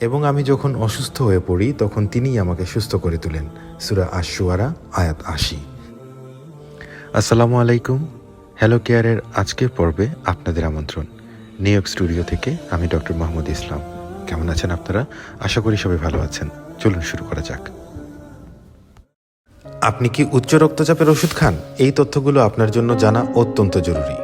এবং আমি যখন অসুস্থ হয়ে পড়ি, তখন তিনিই আমাকে সুস্থ করে তোলেন। সুরা আশুয়ারা আয়াত আশি। আসসালামু আলাইকুম। হ্যালো কেয়ারের আজকের পর্বে আপনাদের আমন্ত্রণ। নিউ ইয়র্ক স্টুডিও থেকে আমি ডক্টর মাহমুদ ইসলাম কেমন আছেন আপনারা? আশা করি সবাই ভালো আছেন। চলুন শুরু করা যাক। আপনি কি উচ্চ রক্তচাপের ওষুধ খান? এই তথ্যগুলো আপনার জন্য জানা অত্যন্ত জরুরি।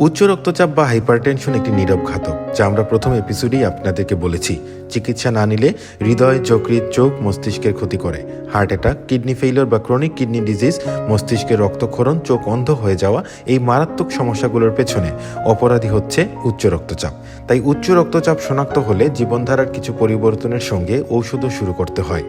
উচ্চ রক্তচাপ বা হাইপারটেনশন একটি নীরব ঘাতক, যা আমরা প্রথম এপিসোডেই আপনাদেরকে বলেছি। চিকিৎসা না নিলে হৃদয়, যকৃৎ, চোখ, মস্তিষ্কের ক্ষতি করে। হার্ট অ্যাটাক, কিডনি ফেইলিওর বা ক্রনিক কিডনি ডিজিজ, মস্তিষ্কের রক্তক্ষরণ, চোখ অন্ধ হয়ে যাওয়া এই মারাত্মক সমস্যাগুলোর পেছনে অপরাধী হচ্ছে উচ্চ রক্তচাপ। তাই উচ্চ রক্তচাপ শনাক্ত হলে জীবনধারার কিছু পরিবর্তনের সঙ্গে ঔষধও শুরু করতে হয়।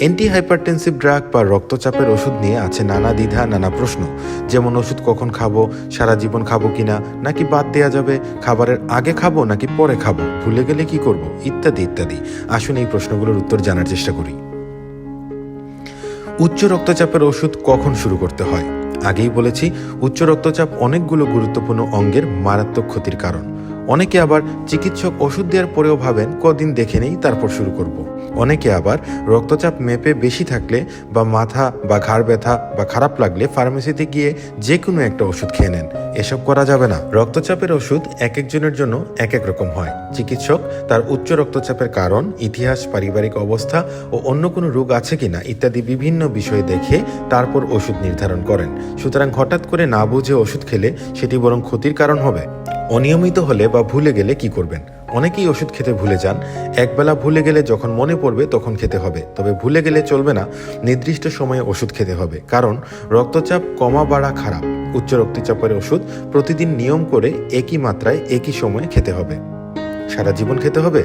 অ্যান্টি হাইপারটেনসিভ ড্রাগ বা রক্তচাপের ওষুধ নিয়ে আছে নানা দ্বিধা, নানা প্রশ্ন। যেমন, ওষুধ কখন খাব, সারা জীবন খাব কিনা, নাকি বাদ দেওয়া যাবে, খাবারের আগে খাব, নাকি পরে খাব, ভুলে গেলে কি করব, ইত্যাদি ইত্যাদি। আসুন এই প্রশ্নগুলোর উত্তর জানার চেষ্টা করি। উচ্চ রক্তচাপের ওষুধ কখন শুরু করতে হয়? আগেই বলেছি, উচ্চ রক্তচাপ অনেকগুলো গুরুত্বপূর্ণ অঙ্গের মারাত্মক ক্ষতির কারণ। অনেকে আবার চিকিৎসক ওষুধ দেওয়ার পরেও ভাবেন, কদিন দেখে নেই, তারপর শুরু করব। অনেকে আবার রক্তচাপ মেপে বেশি থাকলে বা মাথা বা ঘাড় ব্যথা বা খারাপ লাগলে ফার্মেসিতে গিয়ে যে কোনো একটা ওষুধ খেয়ে নেন এসব করা যাবে না। রক্তচাপের ওষুধ এক একজনের জন্য এক এক রকম হয়। চিকিৎসক তার উচ্চ রক্তচাপের কারণ, ইতিহাস, পারিবারিক অবস্থা ও অন্য কোনো রোগ আছে কিনা ইত্যাদি বিভিন্ন বিষয় দেখে তারপর ওষুধ নির্ধারণ করেন। সুতরাং হঠাৎ করে না বুঝে ওষুধ খেলে সেটি বরং ক্ষতির কারণ হবে। অনিয়মিত হলে বা ভুলে গেলে কি করবেন? অনেকেই ওষুধ খেতে ভুলে যান। একবেলা ভুলে গেলে যখন মনে পড়বে তখন খেতে হবে। তবে ভুলে গেলে চলবে না। নির্দিষ্ট সময়ে ওষুধ খেতে হবে। কারণ রক্তচাপ কমা বাড়া খারাপ। উচ্চ রক্তচাপের ওষুধ প্রতিদিন নিয়ম করে একই মাত্রায়, একই সময়ে খেতে হবে। সারা জীবন খেতে হবে?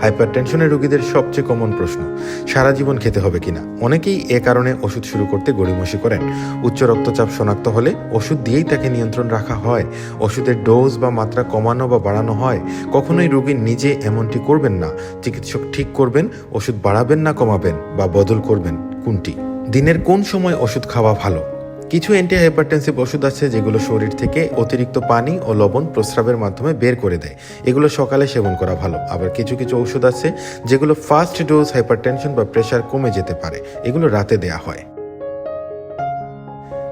হাইপারটেনশনের রোগীদের সবচেয়ে কমন প্রশ্ন, সারা জীবন খেতে হবে কিনা? অনেকেই এ কারণে ওষুধ শুরু করতে গড়িমসি করেন। উচ্চ রক্তচাপ শনাক্ত হলে ওষুধ দিয়েই তাকে নিয়ন্ত্রণ রাখা হয়। ওষুধের ডোজ বা মাত্রা কমানো বা বাড়ানো হয়। কখনোই রোগী নিজে এমনটি করবেন না। চিকিৎসক ঠিক করবেন, ওষুধ বাড়াবেন না কমাবেন বা বদল করবেন। কোনটি? দিনের কোন সময় ওষুধ খাওয়া ভালো? কিছু অ্যান্টি হাইপারটেনসিভ ওষুধ আছে যেগুলো শরীর থেকে অতিরিক্ত পানি ও লবণ প্রস্রাবের মাধ্যমে বের করে দেয়। এগুলো সকালে সেবন করা ভালো। আবার কিছু কিছু ওষুধ আছে যেগুলো ফার্স্ট ডোজ হাইপারটেনশন বা প্রেশার কমে যেতে পারে। এগুলো রাতে দেয়া হয়।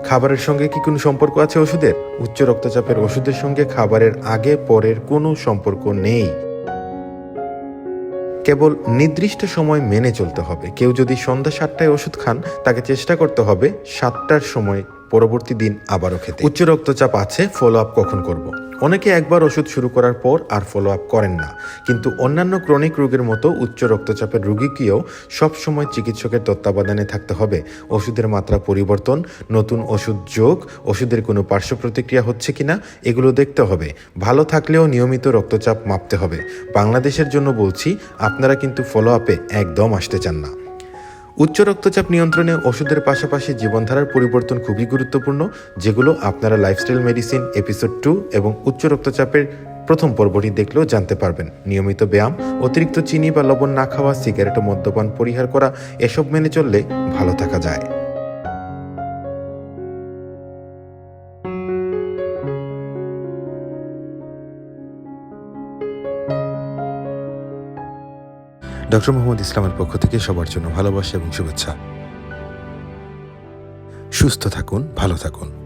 খাবারের সঙ্গে কি কোনো সম্পর্ক আছে ওষুধের? উচ্চ রক্তচাপের ওষুধের সঙ্গে খাবারের আগে, পরের কোনো সম্পর্ক নেই। কেবল নির্দিষ্ট সময় মেনে চলতে হবে। কেউ যদি সন্ধ্যা সাতটায় ওষুধ খান, তাকে চেষ্টা করতে হবে সাতটার সময় পরবর্তী দিন আবারও খেতে। উচ্চ রক্তচাপ আছে ফলো আপ কখন করব। অনেকে একবার ওষুধ শুরু করার পর আর ফলো আপ করেন না। কিন্তু অন্যান্য ক্রনিক রোগের মতো উচ্চ রক্তচাপের রোগীকেও সবসময় চিকিৎসকের তত্ত্বাবধানে থাকতে হবে। ওষুধের মাত্রা পরিবর্তন, নতুন ওষুধ যোগ, ওষুধের কোনো পার্শ্ব প্রতিক্রিয়া হচ্ছে কিনা, এগুলো দেখতে হবে। ভালো থাকলেও নিয়মিত রক্তচাপ মাপতে হবে। বাংলাদেশের জন্য বলছি, আপনারা কিন্তু ফলো আপে একদম আসতে চান না। উচ্চ রক্তচাপ নিয়ন্ত্রণে ওষুধের পাশাপাশি জীবনধারার পরিবর্তন খুবই গুরুত্বপূর্ণ, যেগুলো আপনারা লাইফস্টাইল মেডিসিন এপিসোড টু এবং উচ্চ রক্তচাপের প্রথম পর্বটি দেখলেও জানতে পারবেন। নিয়মিত ব্যায়াম, অতিরিক্ত চিনি বা লবণ না খাওয়া, সিগারেট ও মদ্যপান পরিহার করা, এসব মেনে চললে ভালো থাকা যায়। ডক্টর মোহাম্মদ ইসলামের পক্ষ থেকে সবার জন্য ভালোবাসা এবং শুভেচ্ছা। সুস্থ থাকুন ভালো থাকুন।